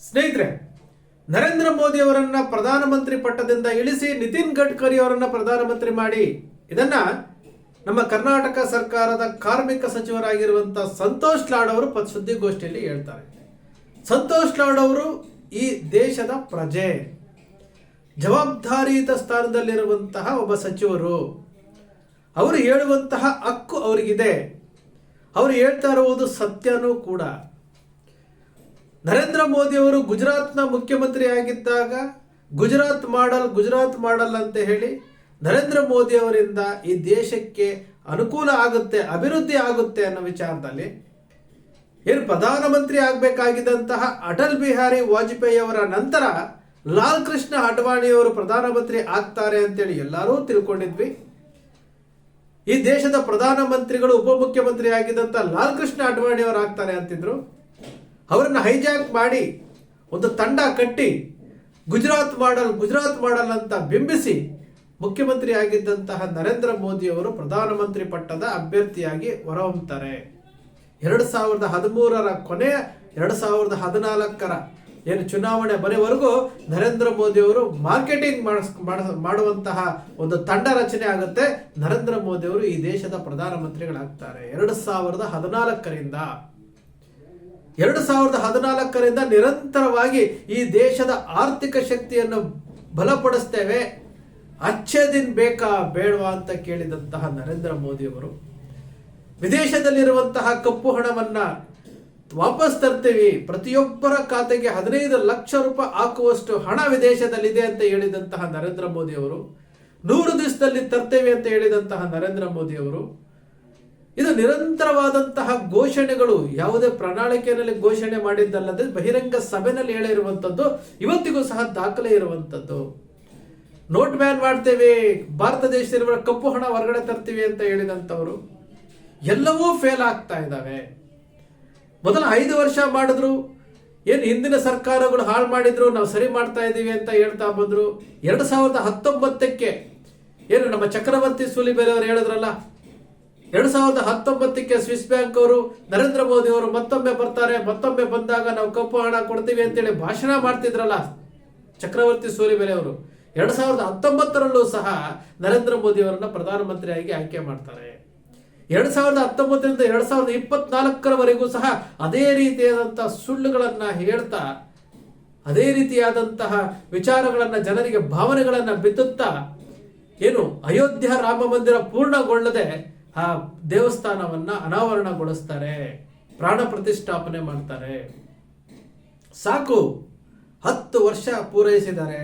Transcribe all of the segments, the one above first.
ಸ್ನೇಹಿತರೆ, ನರೇಂದ್ರ ಮೋದಿ ಅವರನ್ನ ಪ್ರಧಾನಮಂತ್ರಿ ಪಟ್ಟದಿಂದ ಇಳಿಸಿ ನಿತಿನ್ ಗಡ್ಕರಿ ಅವರನ್ನ ಪ್ರಧಾನಮಂತ್ರಿ ಮಾಡಿ, ಇದನ್ನ ನಮ್ಮ ಕರ್ನಾಟಕ ಸರ್ಕಾರದ ಕಾರ್ಮಿಕ ಸಚಿವರಾಗಿರುವಂತಹ ಸಂತೋಷ್ ಲಾಡ್ ಅವರು ಸುದ್ದಿಗೋಷ್ಠಿಯಲ್ಲಿ ಹೇಳ್ತಾರೆ. ಸಂತೋಷ್ ಲಾಡ್ ಅವರು ಈ ದೇಶದ ಪ್ರಜೆ. ಜವಾಬ್ದಾರಿಯುತ ಸ್ಥಾನದಲ್ಲಿರುವಂತಹ ಒಬ್ಬ ಸಚಿವರು. ಅವರು ಹೇಳುವಂತಹ ಹಕ್ಕು ಅವರಿಗಿದೆ. ಅವರು ಹೇಳ್ತಾ ಇರುವುದು ಸತ್ಯನೂ ಕೂಡ. ನರೇಂದ್ರ ಮೋದಿ ಅವರು ಗುಜರಾತ್ನ ಮುಖ್ಯಮಂತ್ರಿ ಆಗಿದ್ದಾಗ ಗುಜರಾತ್ ಮಾಡಲ್ ಗುಜರಾತ್ ಮಾಡಲ್ ಅಂತ ಹೇಳಿ ನರೇಂದ್ರ ಮೋದಿ ಅವರಿಂದ ಈ ದೇಶಕ್ಕೆ ಅನುಕೂಲ ಆಗುತ್ತೆ, ಅಭಿವೃದ್ಧಿ ಆಗುತ್ತೆ ಅನ್ನೋ ವಿಚಾರದಲ್ಲಿ ಏನು ಪ್ರಧಾನಮಂತ್ರಿ ಆಗಬೇಕಾಗಿದ್ದಂತಹ ಅಟಲ್ ಬಿಹಾರಿ ವಾಜಪೇಯಿ ಅವರ ನಂತರ ಲಾಲ್ ಕೃಷ್ಣ ಅಡ್ವಾಣಿ ಅವರು ಪ್ರಧಾನಮಂತ್ರಿ ಆಗ್ತಾರೆ ಅಂತೇಳಿ ಎಲ್ಲರೂ ತಿಳ್ಕೊಂಡಿದ್ವಿ. ಈ ದೇಶದ ಪ್ರಧಾನಮಂತ್ರಿಗಳು ಉಪಮುಖ್ಯಮಂತ್ರಿ ಆಗಿದ್ದಂತ ಲಾಲ್ ಕೃಷ್ಣ ಅಡ್ವಾಣಿ ಅವರು ಆಗ್ತಾರೆ ಅಂತಿದ್ರು. ಅವರನ್ನ ಹೈಜಾಕ್ ಮಾಡಿ ಒಂದು ತಂಡ ಕಟ್ಟಿ ಗುಜರಾತ್ ಮಾಡಲ್ ಗುಜರಾತ್ ಮಾಡಲ್ ಅಂತ ಬಿಂಬಿಸಿ ಮುಖ್ಯಮಂತ್ರಿ ಆಗಿದ್ದಂತಹ ನರೇಂದ್ರ ಮೋದಿ ಅವರು ಪ್ರಧಾನಮಂತ್ರಿ ಪಟ್ಟದ ಅಭ್ಯರ್ಥಿಯಾಗಿ ಹೊರಹೊಮ್ಮುತ್ತಾರೆ ಎರಡು ಸಾವಿರದ ಹದಿಮೂರರ ಕೊನೆ, ಎರಡು ಸಾವಿರದ ಹದಿನಾಲ್ಕರ ಏನು ಚುನಾವಣೆ ಬರೆವರೆಗೂ ನರೇಂದ್ರ ಮೋದಿ ಅವರು ಮಾರ್ಕೆಟಿಂಗ್ ಮಾಡಿಸ್ ಮಾಡ- ಮಾಡುವಂತಹ ಒಂದು ತಂಡ ರಚನೆ ಆಗುತ್ತೆ. ನರೇಂದ್ರ ಮೋದಿ ಅವರು ಈ ದೇಶದ ಪ್ರಧಾನಮಂತ್ರಿಗಳಾಗ್ತಾರೆ. ಎರಡು ಸಾವಿರದ ಹದಿನಾಲ್ಕರಿಂದ ಎರಡು ಸಾವಿರದ ಹದಿನಾಲ್ಕರಿಂದ ನಿರಂತರವಾಗಿ ಈ ದೇಶದ ಆರ್ಥಿಕ ಶಕ್ತಿಯನ್ನು ಬಲಪಡಿಸ್ತೇವೆ. ಅಚ್ಚೇ ದಿನ ಬೇಕಾ ಬೇಡವಾ ಅಂತ ಕೇಳಿದಂತಹ ನರೇಂದ್ರ ಮೋದಿ ಅವರು, ವಿದೇಶದಲ್ಲಿರುವಂತಹ ಕಪ್ಪು ಹಣವನ್ನ ವಾಪಸ್ ತರ್ತೀವಿ. ಪ್ರತಿಯೊಬ್ಬರ ಖಾತೆಗೆ ಹದಿನೈದು ಲಕ್ಷ ರೂಪಾಯಿ ಹಾಕುವಷ್ಟು ಹಣ ವಿದೇಶದಲ್ಲಿದೆ ಅಂತ ಹೇಳಿದಂತಹ ನರೇಂದ್ರ ಮೋದಿ ಅವರು, ನೂರು ದಿವಸದಲ್ಲಿ ತರ್ತೇವೆ ಅಂತ ಹೇಳಿದಂತಹ ನರೇಂದ್ರ ಮೋದಿ ಅವರು ಇದು ನಿರಂತರವಾದಂತಹ ಘೋಷಣೆಗಳು, ಯಾವುದೇ ಪ್ರಣಾಳಿಕೆಯಲ್ಲಿ ಘೋಷಣೆ ಮಾಡಿದ್ದಲ್ಲದೆ ಬಹಿರಂಗ ಸಭೆನಲ್ಲಿ ಹೇಳಿರುವಂಥದ್ದು ಇವತ್ತಿಗೂ ಸಹ ದಾಖಲೆ ಇರುವಂತದ್ದು. ನೋಟ್ ಬ್ಯಾನ್ ಮಾಡ್ತೇವೆ, ಭಾರತ ದೇಶದಲ್ಲಿರುವ ಕಪ್ಪು ಹಣ ಹೊರಗಡೆ ತರ್ತೀವಿ ಅಂತ ಹೇಳಿದಂತವರು ಎಲ್ಲವೂ ಫೇಲ್ ಆಗ್ತಾ ಇದ್ದಾವೆ. ಮೊದಲ ಐದು ವರ್ಷ ಮಾಡಿದ್ರು, ಏನು ಹಿಂದಿನ ಸರ್ಕಾರಗಳು ಹಾಳು ಮಾಡಿದ್ರು, ನಾವು ಸರಿ ಮಾಡ್ತಾ ಇದ್ದೀವಿ ಅಂತ ಹೇಳ್ತಾ ಬಂದ್ರು. ಎರಡು ಸಾವಿರದ ಹತ್ತೊಂಬತ್ತಕ್ಕೆ, ಏನು ನಮ್ಮ ಚಕ್ರವರ್ತಿ ಸೂಲಿಬೆಲೆ ಅವರು ಹೇಳಿದ್ರಲ್ಲ ಎರಡ್ ಸಾವಿರದ ಹತ್ತೊಂಬತ್ತಕ್ಕೆ ಸ್ವಿಸ್ ಬ್ಯಾಂಕ್ ಅವರು ನರೇಂದ್ರ ಮೋದಿ ಅವರು ಮತ್ತೊಮ್ಮೆ ಬರ್ತಾರೆ, ಮತ್ತೊಮ್ಮೆ ಬಂದಾಗ ನಾವು ಕಪ್ಪು ಹಣ ಕೊಡ್ತೀವಿ ಅಂತೇಳಿ ಭಾಷಣ ಮಾಡ್ತಿದ್ರಲ್ಲ ಚಕ್ರವರ್ತಿ ಸೂರಿಬೆಲೆ ಅವರು. ಎರಡ್ ಸಾವಿರದ ಹತ್ತೊಂಬತ್ತರಲ್ಲೂ ಸಹ ನರೇಂದ್ರ ಮೋದಿ ಅವರನ್ನ ಪ್ರಧಾನಮಂತ್ರಿಯಾಗಿ ಆಯ್ಕೆ ಮಾಡ್ತಾರೆ. ಎರಡ್ ಸಾವಿರದ ಹತ್ತೊಂಬತ್ತರಿಂದ ಎರಡ್ ಸಾವಿರದ ಇಪ್ಪತ್ನಾಲ್ಕರವರೆಗೂ ಸಹ ಅದೇ ರೀತಿಯಾದಂತಹ ಸುಳ್ಳುಗಳನ್ನ ಹೇಳ್ತಾ, ಅದೇ ರೀತಿಯಾದಂತಹ ವಿಚಾರಗಳನ್ನ, ಜನರಿಗೆ ಭಾವನೆಗಳನ್ನ ಬಿತ್ತುತ್ತಾ, ಏನು ಅಯೋಧ್ಯ ರಾಮ ಮಂದಿರ ಪೂರ್ಣಗೊಳ್ಳದೆ ಆ ದೇವಸ್ಥಾನವನ್ನ ಅನಾವರಣಗೊಳಿಸ್ತಾರೆ, ಪ್ರಾಣ ಪ್ರತಿಷ್ಠಾಪನೆ ಮಾಡ್ತಾರೆ. ಸಾಕು, ಹತ್ತು ವರ್ಷ ಪೂರೈಸಿದ್ದಾರೆ.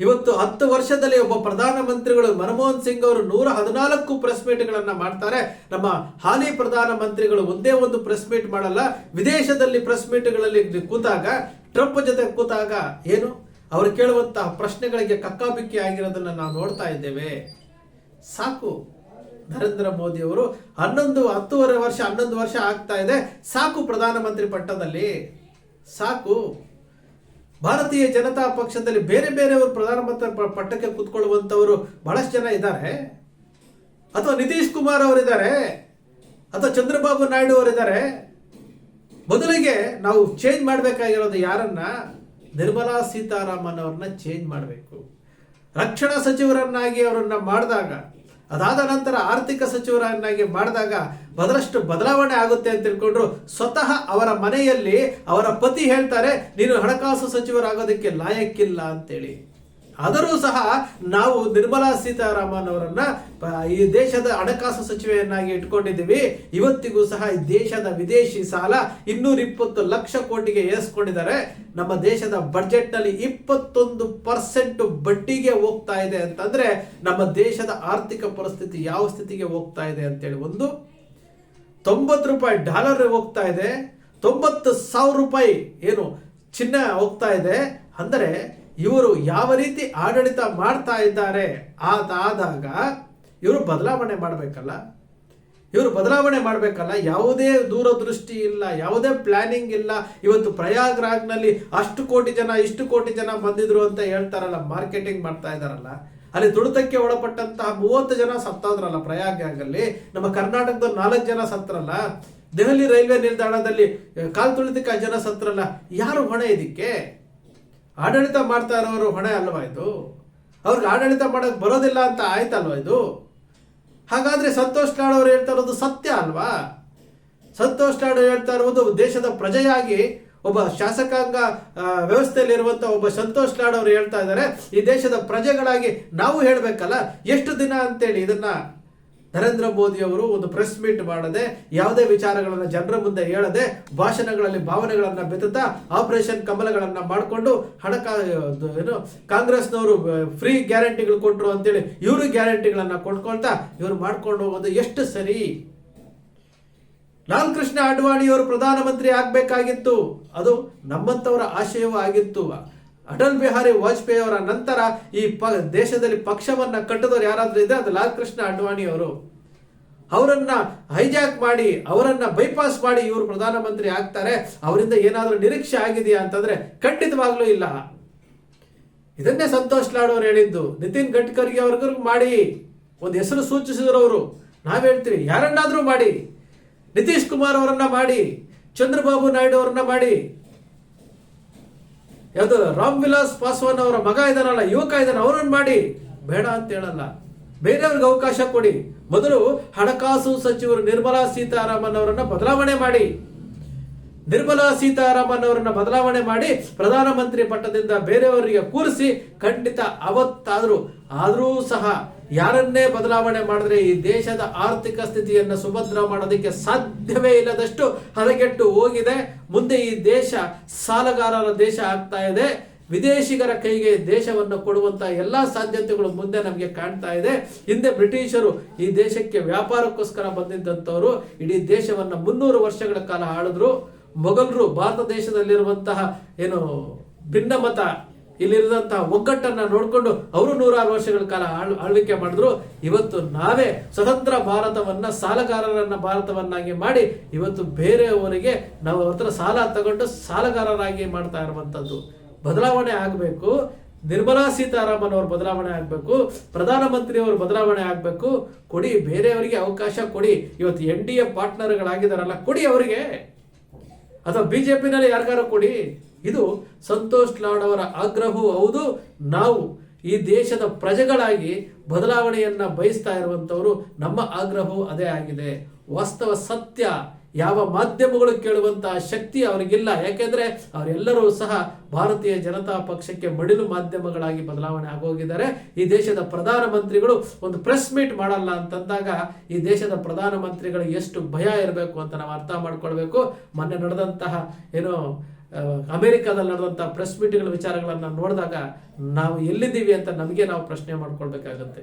ಇವತ್ತು ಹತ್ತು ವರ್ಷದಲ್ಲಿ ಒಬ್ಬ ಪ್ರಧಾನಮಂತ್ರಿಗಳು ಮನಮೋಹನ್ ಸಿಂಗ್ ಅವರು ನೂರ ಹದಿನಾಲ್ಕು ಪ್ರೆಸ್ ಮೀಟ್ಗಳನ್ನು ಮಾಡ್ತಾರೆ. ನಮ್ಮ ಹಾಲಿ ಪ್ರಧಾನಮಂತ್ರಿಗಳು ಒಂದೇ ಒಂದು ಪ್ರೆಸ್ ಮೀಟ್ ಮಾಡಲ್ಲ, ವಿದೇಶದಲ್ಲಿ ಪ್ರೆಸ್ ಮೀಟ್ಗಳಲ್ಲಿ ಕೂತಾಗ ಟ್ರಂಪ್ ಜೊತೆ ಕೂತಾಗ ಏನು? ಅವರು ಕೇಳುವಂತಹ ಪ್ರಶ್ನೆಗಳಿಗೆ ಕಕ್ಕಾಬಿಕ್ಕಿ ಆಗಿರೋದನ್ನ ನಾವು ನೋಡ್ತಾ ಇದ್ದೇವೆ. ಸಾಕು. ನರೇಂದ್ರ ಮೋದಿ ಅವರು ಹನ್ನೊಂದು, ಹತ್ತೂವರೆ ವರ್ಷ, ಹನ್ನೊಂದು ವರ್ಷ ಆಗ್ತಾ ಇದೆ. ಸಾಕು ಪ್ರಧಾನಮಂತ್ರಿ ಪಟ್ಟದಲ್ಲಿ. ಸಾಕು. ಭಾರತೀಯ ಜನತಾ ಪಕ್ಷದಲ್ಲಿ ಬೇರೆ ಬೇರೆಯವರು ಪ್ರಧಾನಮಂತ್ರಿ ಪಟ್ಟಕ್ಕೆ ಕೂತ್ಕೊಳ್ಳುವಂಥವರು ಬಹಳಷ್ಟು ಜನ ಇದ್ದಾರೆ. ಅಥವಾ ನಿತೀಶ್ ಕುಮಾರ್ ಅವರಿದ್ದಾರೆ. ಅಥವಾ ಚಂದ್ರಬಾಬು ನಾಯ್ಡು ಅವರಿದ್ದಾರೆ. ಮೊದಲಿಗೆ ನಾವು ಚೇಂಜ್ ಮಾಡಬೇಕಾಗಿರೋದು ಯಾರನ್ನ? ನಿರ್ಮಲಾ ಸೀತಾರಾಮನ್ ಅವ್ರನ್ನ ಚೇಂಜ್ ಮಾಡಬೇಕು. ರಕ್ಷಣಾ ಸಚಿವರನ್ನಾಗಿ ಅವರನ್ನ ಮಾಡಿದಾಗ ಅದಾದ ನಂತರ ಆರ್ಥಿಕ ಸಚಿವರನ್ನಾಗಿ ಮಾಡಿದಾಗ ಬದಲಷ್ಟು ಬದಲಾವಣೆ ಆಗುತ್ತೆ ಅಂತ ತಿಳ್ಕೊಂಡ್ರು. ಸ್ವತಃ ಅವರ ಮನೆಯಲ್ಲಿ ಅವರ ಪತಿ ಹೇಳ್ತಾರೆ, ನೀನು ಹಣಕಾಸು ಸಚಿವರಾಗೋದಕ್ಕೆ ಲಾಯಕ್ಕಿಲ್ಲ ಅಂತೇಳಿ. ಆದರೂ ಸಹ ನಾವು ನಿರ್ಮಲಾ ಸೀತಾರಾಮನ್ ಅವರನ್ನ ಈ ದೇಶದ ಹಣಕಾಸು ಸಚಿವೆಯನ್ನಾಗಿ ಇಟ್ಕೊಂಡಿದ್ದೀವಿ. ಇವತ್ತಿಗೂ ಸಹ ಈ ದೇಶದ ವಿದೇಶಿ ಸಾಲ ಇನ್ನೂರ ಇಪ್ಪತ್ತು ಲಕ್ಷ ಕೋಟಿಗೆ ಏರಿಸ್ಕೊಂಡಿದ್ದಾರೆ. ನಮ್ಮ ದೇಶದ ಬಜೆಟ್ನಲ್ಲಿ ಇಪ್ಪತ್ತೊಂದು ಪರ್ಸೆಂಟ್ ಬಡ್ಡಿಗೆ ಹೋಗ್ತಾ ಇದೆ ಅಂತಂದ್ರೆ ನಮ್ಮ ದೇಶದ ಆರ್ಥಿಕ ಪರಿಸ್ಥಿತಿ ಯಾವ ಸ್ಥಿತಿಗೆ ಹೋಗ್ತಾ ಇದೆ ಅಂತೇಳಿ ಒಂದು. ತೊಂಬತ್ತು ರೂಪಾಯಿ ಡಾಲರ್ ಹೋಗ್ತಾ ಇದೆ. ತೊಂಬತ್ತು ಸಾವಿರ ರೂಪಾಯಿ ಏನು ಚಿನ್ನ ಹೋಗ್ತಾ ಇದೆ. ಅಂದರೆ ಇವರು ಯಾವ ರೀತಿ ಆಡಳಿತ ಮಾಡ್ತಾ ಇದ್ದಾರೆ ಆದಾಗ ಇವರು ಬದಲಾವಣೆ ಮಾಡಬೇಕಲ್ಲ. ಇವರು ಬದಲಾವಣೆ ಮಾಡಬೇಕಲ್ಲ, ಯಾವುದೇ ದೂರದೃಷ್ಟಿ ಇಲ್ಲ, ಯಾವುದೇ ಪ್ಲಾನಿಂಗ್ ಇಲ್ಲ. ಇವತ್ತು ಪ್ರಯಾಗ್ರಾಜ್ನಲ್ಲಿ ಅಷ್ಟು ಕೋಟಿ ಜನ, ಇಷ್ಟು ಕೋಟಿ ಜನ ಬಂದಿದ್ರು ಅಂತ ಹೇಳ್ತಾರಲ್ಲ ಮಾರ್ಕೆಟಿಂಗ್ ಮಾಡ್ತಾ ಇದ್ದಾರಲ್ಲ. ಅಲ್ಲಿ ತುಳಿತಕ್ಕೆ ಒಳಪಟ್ಟಂತಹ ಮೂವತ್ತು ಜನ ಸತ್ತಾದ್ರಲ್ಲ ಪ್ರಯಾಗ್ರಾಜಲ್ಲಿ ನಮ್ಮ ಕರ್ನಾಟಕದ ನಾಲ್ಕು ಜನ ಸತ್ರಲ್ಲ ದೆಹಲಿ ರೈಲ್ವೆ ನಿಲ್ದಾಣದಲ್ಲಿ ಕಾಲು ತುಳಿತಕ್ಕೆ ಜನ ಸತ್ರಲ್ಲ ಯಾರು ಹೊಣೆ ಇದಕ್ಕೆ? ಆಡಳಿತ ಮಾಡ್ತಾ ಇರೋರು ಹೊಣೆ ಅಲ್ವಾ ಇದು? ಅವ್ರಿಗೆ ಆಡಳಿತ ಮಾಡಕ್ ಬರೋದಿಲ್ಲ ಅಂತ ಆಯ್ತಲ್ವಾ ಇದು? ಹಾಗಾದ್ರೆ ಸಂತೋಷ್ ಲಾಡ್ ಅವರು ಹೇಳ್ತಾ ಇರೋದು ಸತ್ಯ ಅಲ್ವಾ? ಸಂತೋಷ್ ಲಾಡ್ ಹೇಳ್ತಾ ಇರುವುದು ದೇಶದ ಪ್ರಜೆಯಾಗಿ ಒಬ್ಬ ಶಾಸಕಾಂಗ ವ್ಯವಸ್ಥೆಯಲ್ಲಿರುವಂಥ ಒಬ್ಬ ಸಂತೋಷ್ ಲಾಡ್ ಅವರು ಹೇಳ್ತಾ ಇದ್ದಾರೆ, ಈ ದೇಶದ ಪ್ರಜೆಗಳಾಗಿ ನಾವು ಹೇಳಬೇಕಲ್ಲ, ಎಷ್ಟು ದಿನ ಅಂತೇಳಿ ಇದನ್ನ? ನರೇಂದ್ರ ಮೋದಿ ಅವರು ಒಂದು ಪ್ರೆಸ್ ಮೀಟ್ ಮಾಡದೆ ಯಾವುದೇ ವಿಚಾರಗಳನ್ನು ಜನರ ಮುಂದೆ ಹೇಳದೆ ಭಾಷಣಗಳಲ್ಲಿ ಭಾವನೆಗಳನ್ನ ಬೆತ್ತುತ್ತಾ ಆಪರೇಷನ್ ಕಮಲಗಳನ್ನ ಮಾಡಿಕೊಂಡು ಹಣಕಾ ಅದು ಏನು, ಕಾಂಗ್ರೆಸ್ನವರು ಫ್ರೀ ಗ್ಯಾರಂಟಿಗಳು ಕೊಟ್ಟರು ಅಂತೇಳಿ ಇವರು ಗ್ಯಾರಂಟಿಗಳನ್ನ ಕೊಂಡ್ಕೊಳ್ತಾ ಇವರು ಮಾಡ್ಕೊಂಡು ಹೋಗೋದು ಎಷ್ಟು ಸರಿ? ಲಾಲ್ ಕೃಷ್ಣ ಅಡ್ವಾಣಿಯವರು ಪ್ರಧಾನಮಂತ್ರಿ ಆಗ್ಬೇಕಾಗಿತ್ತು. ಅದು ನಮ್ಮಂತವರ ಆಶಯವೂ ಆಗಿತ್ತು. ಅಟಲ್ ಬಿಹಾರಿ ವಾಜಪೇಯಿ ಅವರ ನಂತರ ಈ ಪ ದೇಶದಲ್ಲಿ ಪಕ್ಷವನ್ನ ಕಟ್ಟಿದವರು ಯಾರಾದ್ರೂ ಇದ್ರೆ ಅದು ಲಾಲ್ ಕೃಷ್ಣ ಅಡ್ವಾಣಿ ಅವರು. ಅವರನ್ನ ಹೈಜಾಕ್ ಮಾಡಿ, ಅವರನ್ನ ಬೈಪಾಸ್ ಮಾಡಿ ಇವರು ಪ್ರಧಾನಮಂತ್ರಿ ಆಗ್ತಾರೆ. ಅವರಿಂದ ಏನಾದರೂ ನಿರೀಕ್ಷೆ ಆಗಿದೆಯಾ ಅಂತಂದ್ರೆ ಖಂಡಿತವಾಗ್ಲೂ ಇಲ್ಲ. ಇದನ್ನೇ ಸಂತೋಷ್ ಲಾಡ್ ಅವರು ಹೇಳಿದ್ದು, ನಿತಿನ್ ಗಡ್ಕರಿ ಅವ್ರಿಗೂ ಮಾಡಿ. ಒಂದು ಹೆಸರು ಸೂಚಿಸಿದ್ರು ಅವರು. ನಾವ್ ಹೇಳ್ತೀವಿ, ಯಾರನ್ನಾದ್ರೂ ಮಾಡಿ. ನಿತೀಶ್ ಕುಮಾರ್ ಅವರನ್ನ ಮಾಡಿ, ಚಂದ್ರಬಾಬು ನಾಯ್ಡು ಅವರನ್ನ ಮಾಡಿ. ಯಾವುದು ರಾಮ್ ವಿಲಾಸ್ ಪಾಸ್ವಾನ್ ಅವರ ಮಗ ಇದಾನಲ್ಲ ಯುವಕ ಇದ್ದಾನೆ, ಅವರನ್ನು ಮಾಡಿ ಬೇಡ ಅಂತ ಹೇಳಲ್ಲ. ಬೇರೆಯವ್ರಿಗೆ ಅವಕಾಶ ಕೊಡಿ. ಮೊದಲು ಹಣಕಾಸು ಸಚಿವರು ನಿರ್ಮಲಾ ಸೀತಾರಾಮನ್ ಅವರನ್ನ ಬದಲಾವಣೆ ಮಾಡಿ. ನಿರ್ಮಲಾ ಸೀತಾರಾಮನ್ ಅವರನ್ನ ಬದಲಾವಣೆ ಮಾಡಿ ಪ್ರಧಾನಮಂತ್ರಿ ಪಟ್ಟದಿಂದ ಬೇರೆಯವರಿಗೆ ಕೂರಿಸಿ ಖಂಡಿತ ಅವತ್ತಾದ್ರೂ, ಆದರೂ ಸಹ ಯಾರನ್ನೇ ಬದಲಾವಣೆ ಮಾಡಿದ್ರೆ ಈ ದೇಶದ ಆರ್ಥಿಕ ಸ್ಥಿತಿಯನ್ನು ಸುಭದ್ರ ಮಾಡೋದಕ್ಕೆ ಸಾಧ್ಯವೇ ಇಲ್ಲದಷ್ಟು ಹದಗೆಟ್ಟು ಹೋಗಿದೆ. ಮುಂದೆ ಈ ದೇಶ ಸಾಲಗಾರರ ದೇಶ ಆಗ್ತಾ ಇದೆ. ವಿದೇಶಿಗರ ಕೈಗೆ ದೇಶವನ್ನು ಕೊಡುವಂತಹ ಎಲ್ಲಾ ಸಾಧ್ಯತೆಗಳು ಮುಂದೆ ನಮಗೆ ಕಾಣ್ತಾ ಇದೆ. ಹಿಂದೆ ಬ್ರಿಟಿಷರು ಈ ದೇಶಕ್ಕೆ ವ್ಯಾಪಾರಕ್ಕೋಸ್ಕರ ಬಂದಿದ್ದಂಥವರು, ಇಡೀ ದೇಶವನ್ನ ಮುನ್ನೂರು ವರ್ಷಗಳ ಕಾಲ ಆಳಿದ್ರು. ಮೊಘಲರು ಭಾರತ ದೇಶದಲ್ಲಿರುವಂತಹ ಏನು ಭಿನ್ನಮತ ಇಲ್ಲಿರುವಂತಹ ಒಗ್ಗಟ್ಟನ್ನ ನೋಡಿಕೊಂಡು ಅವರು ನೂರಾರು ವರ್ಷಗಳ ಕಾಲ ಆಳ್- ಆಳ್ವಿಕೆ ಮಾಡಿದ್ರು. ಇವತ್ತು ನಾವೇ ಸ್ವತಂತ್ರ ಭಾರತವನ್ನ, ಸಾಲಗಾರರನ್ನ ಭಾರತವನ್ನಾಗಿ ಮಾಡಿ ಇವತ್ತು ಬೇರೆಯವರಿಗೆ ನಾವು ಹತ್ರ ಸಾಲ ತಗೊಂಡು ಸಾಲಗಾರರಾಗಿ ಮಾಡ್ತಾ ಇರುವಂತದ್ದು. ಬದಲಾವಣೆ ಆಗಬೇಕು. ನಿರ್ಮಲಾ ಸೀತಾರಾಮನ್ ಅವರು ಬದಲಾವಣೆ ಆಗಬೇಕು. ಪ್ರಧಾನಮಂತ್ರಿ ಅವರು ಬದಲಾವಣೆ ಆಗಬೇಕು. ಕೊಡಿ, ಬೇರೆಯವರಿಗೆ ಅವಕಾಶ ಕೊಡಿ. ಇವತ್ತು ಎನ್ ಡಿ ಎ ಪಾರ್ಟ್ನರ್ಗಳಾಗಿದ್ದಾರಲ್ಲ, ಕೊಡಿ ಅವರಿಗೆ. ಅಥವಾ ಬಿಜೆಪಿನಲ್ಲಿ ಯಾರಿಗಾರು ಕೊಡಿ, ಇದು ಸಂತೋಷ್ ಲಾಡ್ ಅವರ ಆಗ್ರಹವೂ ಹೌದು. ನಾವು ಈ ದೇಶದ ಪ್ರಜೆಗಳಾಗಿ ಬದಲಾವಣೆಯನ್ನು ಬಯಸ್ತಾ ಇರುವಂಥವರು ನಮ್ಮ ಆಗ್ರಹವೂ ಅದೇ ಆಗಿದೆ. ವಾಸ್ತವ ಸತ್ಯ ಯಾವ ಮಾಧ್ಯಮಗಳು ಕೇಳುವಂತಹ ಶಕ್ತಿ ಅವರಿಗಿಲ್ಲ. ಯಾಕೆಂದ್ರೆ ಅವರೆಲ್ಲರೂ ಸಹ ಭಾರತೀಯ ಜನತಾ ಪಕ್ಷಕ್ಕೆ ಮಡಿಲು ಮಾಧ್ಯಮಗಳಾಗಿ ಬದಲಾವಣೆ ಆಗೋಗಿದ್ದಾರೆ. ಈ ದೇಶದ ಪ್ರಧಾನಮಂತ್ರಿಗಳು ಒಂದು ಪ್ರೆಸ್ ಮೀಟ್ ಮಾಡಲ್ಲ ಅಂತಂದಾಗ ಈ ದೇಶದ ಪ್ರಧಾನಮಂತ್ರಿಗಳು ಎಷ್ಟು ಭಯ ಇರಬೇಕು ಅಂತ ನಾವು ಅರ್ಥ ಮಾಡ್ಕೊಳ್ಬೇಕು. ಮೊನ್ನೆ ನಡೆದಂತಹ ಏನು ಅಮೆರಿಕಾದಲ್ಲಿ ನಡೆದಂತಹ ಪ್ರೆಸ್ ಮೀಟ್ಗಳ ವಿಚಾರಗಳನ್ನು ನೋಡಿದಾಗ ನಾವು ಎಲ್ಲಿದ್ದೀವಿ ಅಂತ ನಮಗೆ ನಾವು ಪ್ರಶ್ನೆ ಮಾಡ್ಕೊಳ್ಬೇಕಾಗತ್ತೆ.